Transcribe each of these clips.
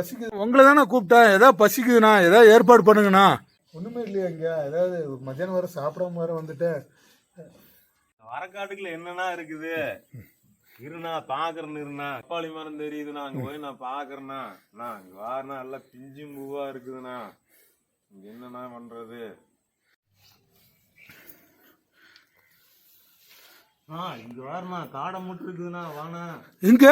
பசிக்குது. உங்களை தானே கூப்பிட்டேன் ஏதாவது பசிக்குதுண்ணா? ஏதாவது ஏற்பாடு பண்ணுங்கண்ணா. ஒண்ணுமே இல்லையா இங்க ஏதாவது மத்தியானம் வர சாப்பிடாம வர வந்துட்டேன். வரக்காட்டுக்குள்ள என்னன்னா இருக்குது? இருண்ணா பாக்குறேன்னு இருண்ணா. அப்பாளி மரம் தெரியுதுண்ணா. அங்க போய் நான் பாக்குறேண்ணா. நான் இங்க வாருண்ணா. எல்லாம் பிஞ்சு பூவா இருக்குதுண்ணா. இங்க என்னண்ணா பண்றது ஆ இங்க வாருண்ணா காடை முட்டு இருக்குதுண்ணா வாண்ணா எங்க?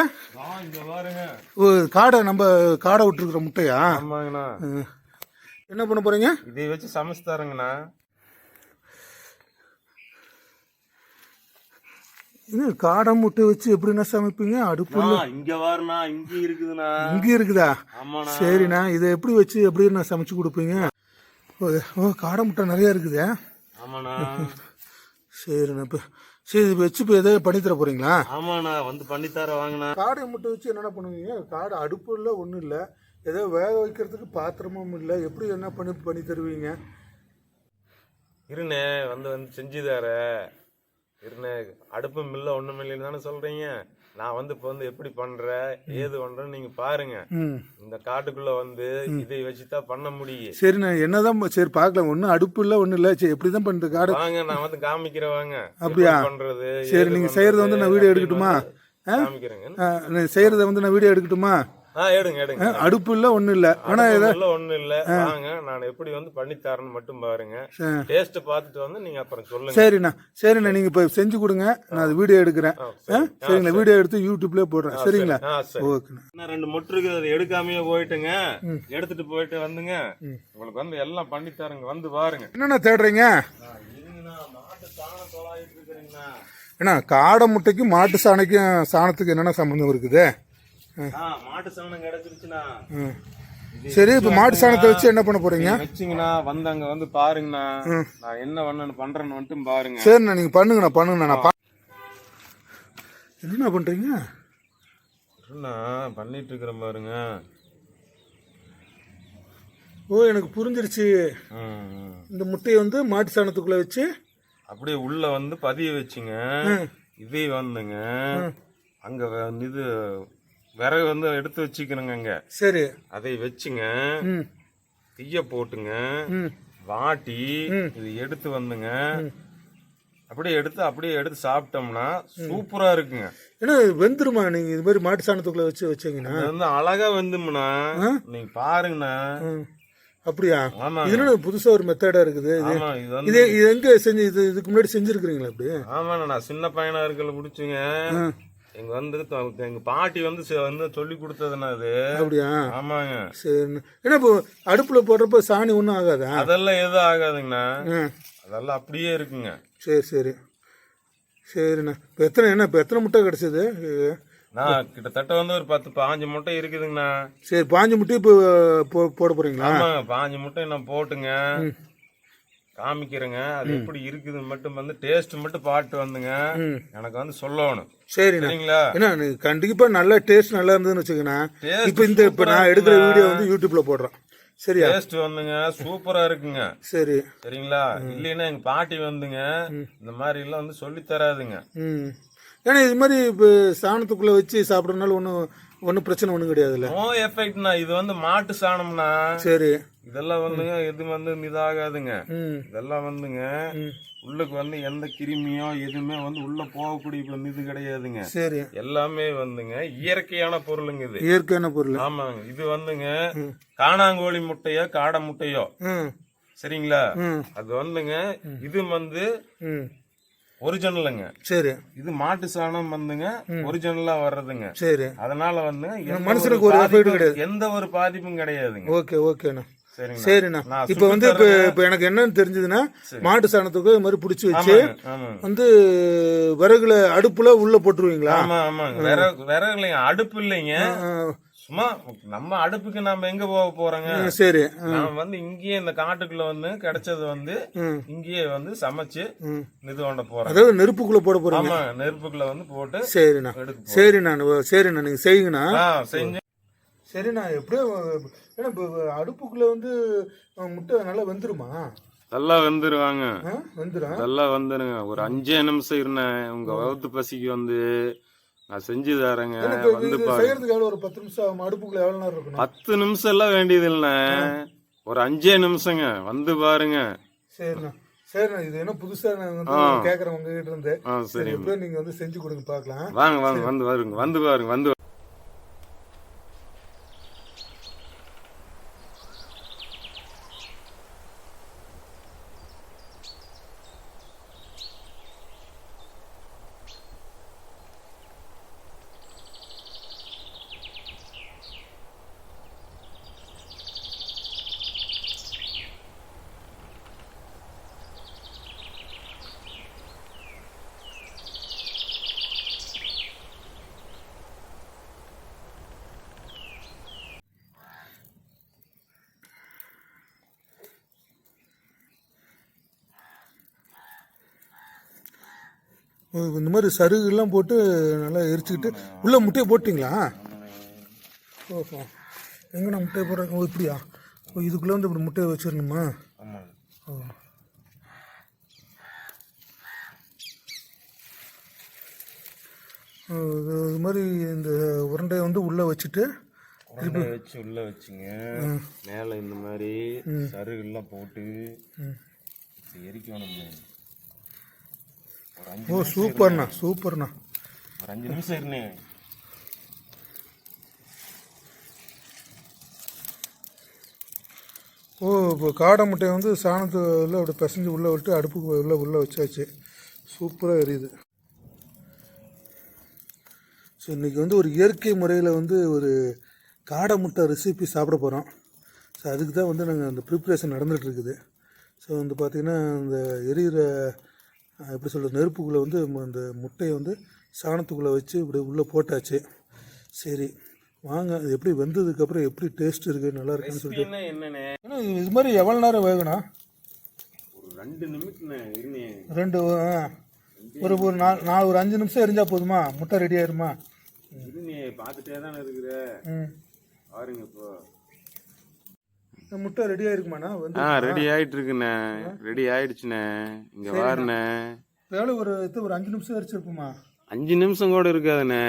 காடை நம்ம காடை விட்டுருக்குற முட்டையா? ஆமாங்கண்ணா. என்ன பண்ண போறீங்க? இதை வச்சு சமைச்சு தரேங்கண்ணா. இது காடை முட்டை வச்சு எப்படிண்ணா சமைப்பீங்க? அடுப்பு இங்க வாருண்ணா. இங்க இருக்குதுண்ணா. இங்க இருக்குதா? சரிண்ணா. இதை எப்படி வச்சு எப்படிண்ணா சமைச்சு கொடுப்பீங்க? ஓ, ஓ காடை முட்டை நிறைய இருக்குதே. ஆமாண்ணா. சரிண்ணா. இப்போ சரி வச்சு இப்போ எதாவது பண்ணி தர போறீங்களா? ஆமாண்ணா வந்து பண்ணித்தர வாங்கண்ணா. காடை முட்டை வச்சு என்னென்ன பண்ணுவீங்க? காடை அடுப்பு இல்லை ஒன்றும் இல்லை. ஏதோ வேக வைக்கிறதுக்கு பாத்திரமும் இல்லை. எப்படி என்ன பண்ணி பண்ணி தருவீங்க? இருண்ணே வந்து வந்து செஞ்சு தர இருண்ணே அடுப்பும் இல்லை ஒண்ணும் இல்லைன்னு தானே சொல்றீங்க. நான் வந்து இப்போ வந்து எப்படி பண்றேன் ஏது பண்றேன்னு நீங்க பாருங்க. இந்த காட்டுக்குள்ள வந்து இதை வச்சுதான் பண்ண முடியும் சரிண்ணா என்னதான் ப- சரி பார்க்கலாம். ஒன்றும் அடுப்பு இல்லை ஒன்றும் இல்லை. சரி எப்படி தான் பண்ணுறது காடை? வாங்க நான் வந்து காமிக்கிறேன் வாங்க. அப்படியா? பண்றது? சரி ஏது நீங்கள் செய்கிறத வந்து நான் வீடியோ எடுக்கட்டுமா? காமிக்கிறேங்க. நீ செய்கிறத வந்து நான் வீடியோ எடுக்கட்டுமா? எடுங்க எடுங்க. அடுப்பு இல்லை ஒன்றும் இல்லை அடுப்பும் இல்ல ஒண்ணும் இல்ல வாங்க நான் எப்படி வந்து பண்ணி தரேன்னு மட்டும் பாருங்க. டேஸ்ட் பார்த்துட்டு வந்து நீங்க அப்புறம் சொல்லுங்க. சரிண்ணா சரிண்ணா நீங்கள் இப்போ செஞ்சு கொடுங்க. நான் அது வீடியோ எடுக்கிறேன். சரிங்களா வீடியோ எடுத்து யூடியூப்லேயே போடுறேன். சரிங்களா? ஓகேண்ணா. இன்னும் ரெண்டு முட்டு இருக்குது அதை எடுக்காமயே போயிட்டுங்க. எடுத்துட்டு போயிட்டு வந்துங்க. உங்களுக்கு வந்து எல்லாம் பண்ணி தரேங்க வந்து பாருங்க. என்னண்ணா தேடுறீங்க? ஏண்ணா காடை முட்டைக்கும் மாட்டு சாணைக்கும் சாணத்துக்கு என்னென்ன சம்மந்தம் இருக்குது? மாட்டு சாணம் கிடைச்சிருச்சுண்ணா ம். சரி இப்போ மாட்டு சாணத்தை வச்சு என்ன பண்ண போறீங்க? வச்சுங்கண்ணா வந்து அங்க வந்து பாருங்கண்ணா. நான் என்ன பண்ணு பண்றேன்னு மட்டும் பாருங்க. சரிண்ணா நீங்கள் பண்ணுங்கண்ணா பண்ணுங்கண்ணா நான் பா என்னண்ணா பண்ணுறீங்க இருண்ணா பண்ணிட்டு இருக்கிற பாருங்க. ஓ எனக்கு புரிஞ்சிருச்சு. இந்த முட்டையை வந்து மாட்டு சாணத்துக்குள்ளே வச்சு அப்படியே உள்ள வந்து பதிய வச்சுங்க. இதே வந்துங்க. அங்க இது விறகு வந்து எடுத்து வச்சுக்கணுங்க அங்க சரி. அதை வச்சுங்க. தீய போட்டுங்க. வாட்டி இது எடுத்து வந்துங்க. அப்படியே எடுத்து அப்படியே எடுத்து சாப்பிட்டோம்னா சூப்பரா இருக்குங்க. ஏன்னா வெந்துருமா? நீங்கள் இது மாதிரி மாட்டு சாணத்துக்குள்ளே வச்சு வச்சீங்கன்னா. வந்து அழகா வெந்தும்னா நீங்க பாருங்கண்ணா. அப்படியா? ஆமா இது என்ன புதுசாக ஒரு மெத்தடாக இருக்குது? இது இது எங்கே செஞ்சு இது இதுக்கு முன்னாடி செஞ்சுருக்கிறீங்களா அப்படி ஆமாண்ணா நான் சின்ன பையனா இருக்கல முடிச்சுங்க ம். எங்க வந்து எங்க பாட்டி வந்து வந்து சொல்லி கொடுத்ததுண்ணா அது. அப்படியா? ஆமாங்க. சரிண்ணா. ஏன்னா இப்போ அடுப்பில் போடுறப்ப சாணி ஒன்றும் ஆகாதா? அதெல்லாம் எதுவும் ஆகாதுங்கண்ணா. அதெல்லாம் அப்படியே இருக்குங்க. சரி சரி. சரிண்ணா. இப்போ எத்தனை என்ன இப்போ எத்தனை முட்டை கிடச்சிது? நான் கிட்டத்தட்ட வந்து ஒரு பத்து பாஞ்சு முட்டை இருக்குதுங்கண்ணா. சரி பாஞ்சு முட்டை இப்போ போட போகிறீங்களா ஆமாங்க பாஞ்சு முட்டை நான் போட்டுங்க. காமிக்கிறேங்க. அது எப்படி இருக்குதுன்னு மட்டும் வந்து டேஸ்ட் மட்டும் பாட்டு வந்துங்க. எனக்கு வந்து சொல்லணும். சரிண்ணா. சரிங்களா? ஏன்னா நீ கண்டிப்பாக நல்லா டேஸ்ட் நல்லா இருந்ததுன்னு Taste இப்போ இந்த இப்போ நான் எடுக்கிற வீடியோ வந்து யூடியூப்ல போடுறேன். சரியா? டேஸ்ட் வந்துங்க சூப்பரா இருக்குங்க. சரி. சரிங்களா? இல்லைன்னா எங்க பாட்டி வந்துங்க இந்த மாதிரி எல்லாம் வந்து சொல்லி தராதுங்க. ஏன்னா இது மாதிரி இப்போ சாணத்துக்குள்ளே வச்சு சாப்பிட்றதுனால ஒன்றும் ஒன்றும் பிரச்சனை ஒன்றும் கிடையாதுல்ல? நோ எஃபெக்ட்னா இது வந்து மாட்டு சாணம்னா சரி. இதெல்லாம் வந்துங்க எது வந்து இதாகாதுங்க. இதெல்லாம் வந்துங்க உள்ளுக்கு வந்து எந்த கிருமியோ எதுவுமே வந்து உள்ள போகக்கூடிய இது கிடையாதுங்க. சரி. எல்லாமே வந்துங்க இயற்கையான பொருளுங்க இது. இயற்கையான பொருள். ஆமாங்க இது வந்துங்க காணாங்கோழி முட்டையோ காடை முட்டையோ. சரிங்களா? அது வந்துங்க இது வந்து ஒரிஜினலுங்க. சரி. இது மாட்டு சாணம் வந்துங்க ஒரிஜினலா வர்றதுங்க. சரி. அதனால வந்து மனுஷனுக்கு ஒரு கிடையாது. எந்த ஒரு பாதிப்பும் கிடையாதுங்க. ஓகே ஓகேண்ணா. சரிண்ணா. இப்போ வந்து இப்போ இப்போ எனக்கு என்னன்னு தெரிஞ்சதுன்னா மாட்டு சாணத்துக்கு இது மாதிரி பிடிச்சி வச்சு வந்து விறகுல அடுப்புல உள்ள போட்டுருவீங்களா? ஆமா ஆமாங்க. விறகு விறகு இல்லைங்க அடுப்பு இல்லைங்க. சும்மா நம்ம அடுப்புக்கு நம்ம எங்க போக போறோங்க? சரி. நாம வந்து இங்கேயே இந்த காட்டுக்குள்ள வந்து கிடைச்சது வந்து. இங்கேயே வந்து சமைச்சு. இது பண்ண போறோம் அதாவது நெருப்புக்குள்ள போட போறீங்க? ஆமா நெருப்புக்குள்ள வந்து போட்டு சரிண்ணா. சரிண்ணா சரிண்ணா. நீங்க செய்யுங்கண்ணா. ஆ செஞ்சு சரிண்ணா எப்படியோ ஏன்னா இப்போ அடுப்புக்குள்ள வந்து முட்டை நல்லா வெந்துருமா? நல்லா வந்துருவாங்க. நல்லா வந்துருங்க. ஒரு அஞ்சே நிமிஷம் இருந்தேன் உங்க வகுத்து பசிக்கு வந்து நான் செஞ்சு தரேங்க வந்து ஒரு பத்து நிமிஷம் அடுப்புக்குள்ள எவ்வளவு நேரம் இருக்கணும்? பத்து நிமிஷம் எல்லாம் வேண்டியது இல்லைண்ணே ஒரு அஞ்சே நிமிஷங்க. வந்து பாருங்க. சரிண்ணா. சரிண்ணா. இது என்ன புதுசா நான் வந்து கேக்குறேன் உங்க கிட்ட இருந்து சரி சரி நீங்க வந்து செஞ்சு கொடுங்க பாக்கலாம் வாங்க வாங்க. வந்து பாருங்க. வந்து பாருங்க. வந்து இந்த மாதிரி சருகுலாம் போட்டு நல்லா எரிச்சுக்கிட்டு உள்ள முட்டையை போட்டிங்களா? ஓஹோ. எங்கண்ணா முட்டையை போடுறாங்க? ஓ இப்படியா? ஓ இதுக்குள்ளே வந்து இப்படி முட்டையை வச்சிடணுமா? ஓ. இது மாதிரி இந்த உருண்டையை வந்து உள்ளே வச்சுட்டு உருண்டை வச்சு உள்ள வச்சுங்க. மேல இந்த மாதிரி சருகெல்லாம் போட்டு எரிக்கணுங்க. ஒரு அஞ்சு ஓ சூப்பர்ண்ணா சூப்பர்ண்ணா. ஒரு அஞ்சு நிமிஷம் இருந்தேன் ஓ இப்போ காடை முட்டையை வந்து சாணத்துல அப்படி பிசைஞ்சு உள்ளே விட்டு அடுப்புக்கு உள்ளே உள்ளே வச்சாச்சு. சூப்பராக எரியுது. ஸோ இன்றைக்கி வந்து ஒரு இயற்கை முறையில் வந்து ஒரு காடை முட்டை ரெசிபி சாப்பிட போகிறோம் ஸோ அதுக்கு தான் வந்து நாங்கள் அந்த ப்ரிப்ரேஷன் நடந்துகிட்ருக்குது ஸோ வந்து பார்த்திங்கன்னா இந்த எரியிற எப்படி சொல்கிறது நெருப்புக்குள்ளே வந்து அந்த முட்டையை வந்து சாணத்துக்குள்ளே வச்சு இப்படி உள்ளே போட்டாச்சு. சரி வாங்க அது எப்படி வெந்ததுக்கப்புறம் எப்படி டேஸ்ட் இருக்குது நல்லா இருக்குன்னு சொல்லிட்டு. இது மாதிரி எவ்வளோ நேரம் வேகணும்? ஒரு ரெண்டு நிமிஷம் ரெண்டு. ஒரு ஒரு நாலு நாலு ஒரு அஞ்சு நிமிஷம் எரிஞ்சா போதுமா? முட்டை ரெடி ஆயிருமா? பார்த்துட்டே தானே இருக்கிற. பாருங்க இப்போ. முட்டை ரெடி ஆயிருக்குமாண்ணா? வந்து ஆ ரெடி ஆயிட்டு இருக்குண்ணே ரெடி ஆயிடுச்சுண்ணே. இங்க வாருண்ணே. எவ்வளோ ஒரு இது ஒரு அஞ்சு நிமிஷம் எரிச்சிருப்போமா அஞ்சு நிமிஷம் கூட இருக்காதுண்ணே.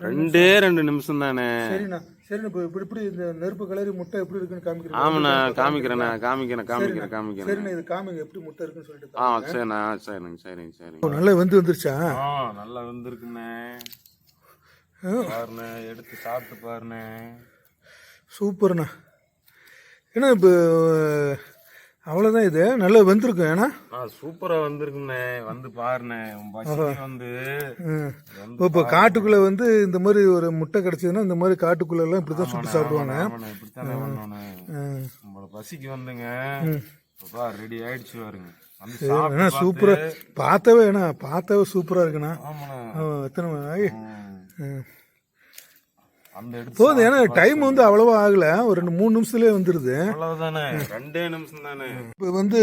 ரெண்டே ரெண்டு நிமிஷம் தானே சரிண்ணா. சரிண்ணா இப்போ இப்படி இப்படி இந்த நெருப்பு கலரி முட்டை எப்படி இருக்குன்னு காமிக்கிறேன் ஆமாண்ணா காமிக்கிறேண்ணே காமிக்கிறேன் காமிக்கிறேன் காமிக்கிறேன். சரிண்ணா இது காமிங்க எப்படி முட்டை இருக்குன்னு சொல்லிட்டு ஆ சரிண்ணா சரிங்க சரிங்க சரிங்க. ஓ, நல்லா வெந்து வந்துருச்சா? ஆ நல்லா வந்திருக்குண்ணே. பாருண்ணே எடுத்து சாப்பிட்டு பாருண்ணே. சூப்பர்ண்ணா. ஏன்னா இப்போ அவ்வளோதான் இது? நல்லா வெந்திருக்கும் ஏன்னா? ஆ சூப்பரா வந்திருக்குண்ணே வந்து பாருண்ணே வந்து. இப்போ காட்டுக்குள்ளே வந்து இந்த மாதிரி ஒரு முட்டை கிடச்சதுன்னா இந்த மாதிரி காட்டுக்குள்ள எல்லாம் இப்படி தான் சுட்டு சாப்பிடுவாங்க பசிக்கு வந்துங்க. ரெடி ஆயிடுச்சு பாருங்க. ஏன்னா சூப்பராக பார்த்தாவே ஏன்னா பார்த்தாவே சூப்பராக இருக்குண்ணா. எத்தனை மணி ஆகி ம். ம். அந்த எடுத்து போதும் ஏன்னா டைம் வந்து அவ்வளவா ஆகல. ஒரு ரெண்டு மூணு நிமிஷத்துலேயே வந்துடுது அவ்வளவுதானே? ரெண்டே நிமிஷம் தானே? இப்போ வந்து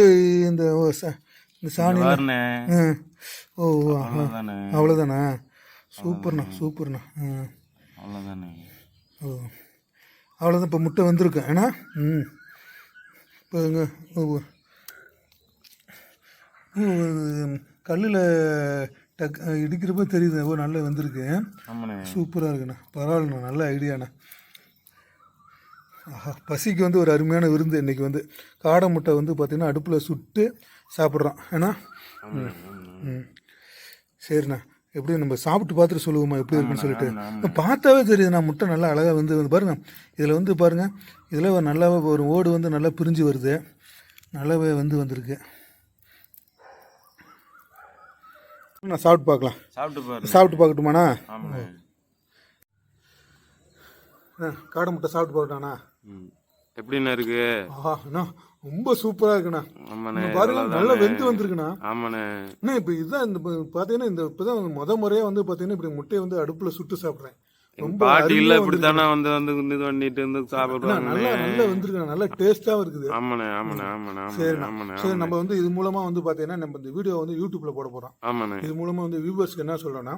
இந்த ஓ, ச- இந்த சாணி. ஓ அவ்வளோதானா சூப்பர்ண்ணா சூப்பர்ண்ணா. ம் அவ்வளவுதானே. ஓ. அவ்வளோதான் இப்போ முட்டை வந்திருக்கு. ஏன்னா ம். இப்போ இங்கே கல்லில் டக் இடிக்கிறப்ப தெரியுது ஓ நல்லா வந்திருக்கு. சூப்பராக இருக்குண்ணா. பரவாயில்லண்ணா நல்ல ஐடியாண்ணா. ஆஹா பசிக்கு வந்து ஒரு அருமையான விருந்து இன்னைக்கு வந்து. காடை முட்டை வந்து பார்த்திங்கன்னா அடுப்பில் சுட்டு சாப்பிட்றோம். ஏன்னா. ம். சரிண்ணா. எப்படி நம்ம சாப்பிட்டு பார்த்துட்டு சொல்லுவோமா எப்படி இருக்குன்னு சொல்லிட்டு. பார்த்தாவே தெரியுதுண்ணா முட்டை நல்லா அழகாக வந்து வந்து பாருங்க. இதில் வந்து பாருங்க இதில் நல்லா ஒரு ஓடு வந்து நல்லா பிரிஞ்சு வருது. நல்லாவே வந்து வந்திருக்கு. நான் சாப்பிட்டு பார்க்கலாம். சாப்பிட்டு பாரு சாப்பிட்டு பார்க்கட்டுமாண்ணா? ஆமாண்ணே காடை முட்டை சாப்பிட்டு பார்க்கட்டாண்ணா ம். எப்படிண்ணே இருக்கு? ஆஹா அண்ணா ரொம்ப சூப்பராக இருக்குண்ணா. ஆமாண்ணே பாருங்க நல்லா வெந்து வந்திருக்குண்ணா. ஆமாண்ணே. அண்ணா இப்போ இதுதான் இந்த பார்த்தீங்கன்னா இந்த இப்போ தான் முத முறையாக வந்து பார்த்தீங்கன்னா இப்படி முட்டையை வந்து அடுப்பில் சுட்டு சாப்பிட்றேன். ரொம்ப பாட்டி இல்ல அருமையா இப்படித்தானே வந்து வந்து இது பண்ணிட்டு வந்து அண்ணா, சாப்பிடுவாங்க நல்லா நல்லா நல்லா டேஸ்ட்டாகவும் இருக்குது. ஆமாண்ணே ஆமாண்ணே ஆமாண்ணே ஆமாண்ணே சரிண்ணா. ஆமாண்ணே சரி நம்ம வந்து இது மூலமாக வந்து பார்த்தீங்கன்னா நம்ம இந்த வீடியோ வந்து யூடியூப்ல போட ஆமாண்ணே. இது மூலமாக வந்து வியூவர்ஸ்க்கு என்ன சொல்கிறோன்னா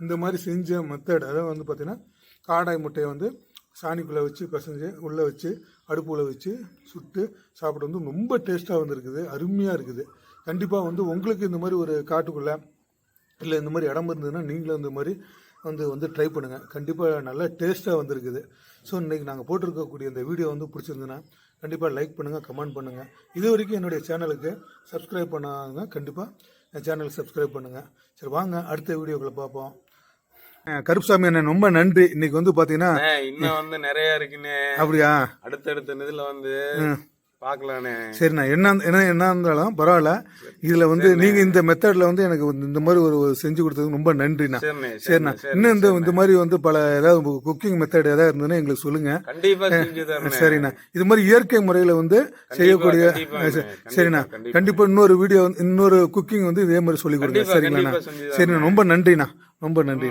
இந்த மாதிரி செஞ்ச மெத்தட் அதாவது வந்து பார்த்தீங்கன்னா காடாய் முட்டையை வந்து சாணிக்குள்ளே வச்சு பிசைஞ்சு உள்ளே வச்சு அடுப்புல வச்சு சுட்டு சாப்பிட வந்து ரொம்ப டேஸ்ட்டாக வந்திருக்குது. அருமையாக இருக்குது. கண்டிப்பாக வந்து உங்களுக்கு இந்த மாதிரி ஒரு காட்டுக்குள்ளே இல்லை இந்த மாதிரி இடம் இருந்ததுன்னா நீங்களும் இந்த மாதிரி வந்து வந்து ட்ரை பண்ணுங்கள் கண்டிப்பாக நல்லா டேஸ்ட்டாக வந்திருக்குது. ஸோ இன்றைக்கி நாங்கள் போட்டிருக்கக்கூடிய இந்த வீடியோ வந்து பிடிச்சிருந்துன்னா கண்டிப்பாக லைக் பண்ணுங்கள் கமெண்ட் பண்ணுங்கள் இது வரைக்கும் என்னுடைய சேனலுக்கு சப்ஸ்கிரைப் பண்ணாங்க கண்டிப்பாக என் சேனலுக்கு சப்ஸ்கிரைப் பண்ணுங்கள் சரி வாங்க அடுத்த வீடியோக்களை பார்ப்போம். கருப்புசாமி அண்ணன் ரொம்ப நன்றி. இன்னைக்கு வந்து பார்த்தீங்கன்னா அண்ணே, இன்னும் வந்து நிறைய இருக்குண்ணே. அப்படியா? அடுத்தடுத்த இதுல வந்து பாக்கலானே சரிண்ணா என்ன என்ன என்ன இருந்தாலும் பரவாயில்ல. இதில் வந்து நீங்கள் இந்த மெத்தடில் வந்து எனக்கு இந்த மாதிரி ஒரு செஞ்சு கொடுத்ததுக்கு ரொம்ப நன்றிண்ணா. சரிண்ணே இன்னும் இந்த இந்த மாதிரி வந்து பல ஏதாவது குக்கிங் மெத்தட் ஏதாவது இருந்ததுன்னா எங்களுக்கு சொல்லுங்கள் சரிண்ணா. இது மாதிரி இயற்கை முறையில் வந்து செய்யக்கூடிய சரிண்ணா. கண்டிப்பா. கண்டிப்பாக இன்னொரு வீடியோ இன்னொரு குக்கிங் வந்து இதே மாதிரி சொல்லி கொடுங்க. சரிங்களாண்ணா. சரிண்ணா ரொம்ப நன்றிண்ணா. ரொம்ப நன்றி.